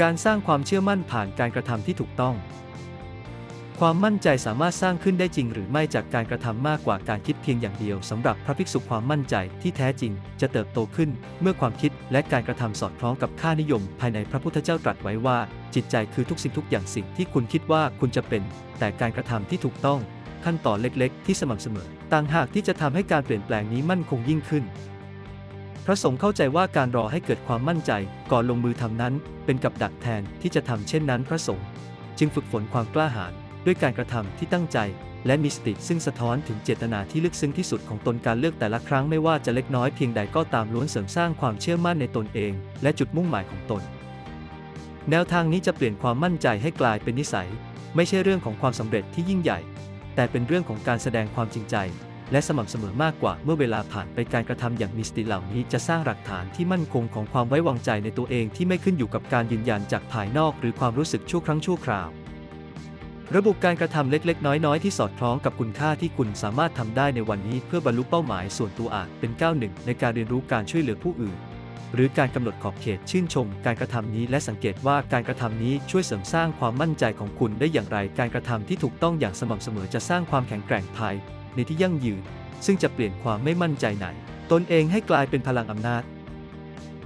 การสร้างความเชื่อมั่นผ่านการกระทำที่ถูกต้อง ความมั่นใจสามารถสร้างขึ้นได้จริง หรือไม่จากการกระทำมากกว่าการคิดเพียงอย่างเดียวสำหรับพระภิกษุความมั่นใจที่แท้จริง จะเติบโตขึ้น เมื่อความคิดและการกระทำสอดคล้องกับค่านิยม ภายในพระพุทธเจ้าตรัสไว้ว่า จิตใจคือทุกสิ่งทุกอย่างสิ่งที่คุณคิดว่าคุณจะเป็น แต่การกระทำที่ถูกต้อง ขั้นตอนเล็ก ๆ ที่สม่ำเสมอ ต่างหากที่จะทำให้การเปลี่ยนแปลงนี้มั่นคงยิ่งขึ้น ระสงฆ์เข้าใจว่าการรอให้เกิดความมั่นใจก่อนลงมือทำนั้น เป็นกับดักแทนที่จะทำเช่นนั้นพระสงฆ์จึงฝึกฝนความกล้าหาญด้วยการกระทำที่ตั้งใจ และมีสติซึ่งสะท้อนถึงเจตนาที่ลึกซึ้งที่สุดของตนการเลือกแต่ละครั้งไม่ว่าจะเล็กน้อยเพียงใดก็ตามล้วนเสริมสร้างความเชื่อมั่นในตนเอง และจุดมุ่งหมายของตน แนวทางนี้จะเปลี่ยนความมั่นใจให้กลายเป็นนิสัย ไม่ใช่เรื่องของความสำเร็จที่ยิ่งใหญ่ แต่เป็นเรื่องของการแสดงความจริงใจ และสม่ำเสมอมากกว่าเมื่อเวลาผ่านไปการกระทำอย่างมีสติเหล่านี้จะสร้างหลักฐานที่มั่นคงของความไว้วางใจในตัวเองที่ไม่ขึ้นอยู่กับการยืนยันจากภายนอกหรือความรู้สึกชั่วครั้งชั่วคราว ระบุการกระทำเล็กๆ น้อยๆ ที่สอดคล้องกับคุณค่าที่คุณสามารถทำได้ในวันนี้เพื่อบรรลุเป้าหมายส่วนตัวอาจเป็นก้าวหนึ่งในการเรียนรู้การช่วยเหลือผู้อื่น หรือการกำหนดขอบเขตชื่นชม การกระทำนี้และสังเกตว่าการกระทำนี้ช่วยเสริมสร้างความมั่นใจของคุณได้อย่างไร การกระทำที่ถูกต้องอย่างสม่ำเสมอจะสร้างความแข็งแกร่งภาย ในที่ยั่งยืน ซึ่งจะเปลี่ยนความไม่มั่นใจไหน ตนเองให้กลายเป็นพลังอำนาจ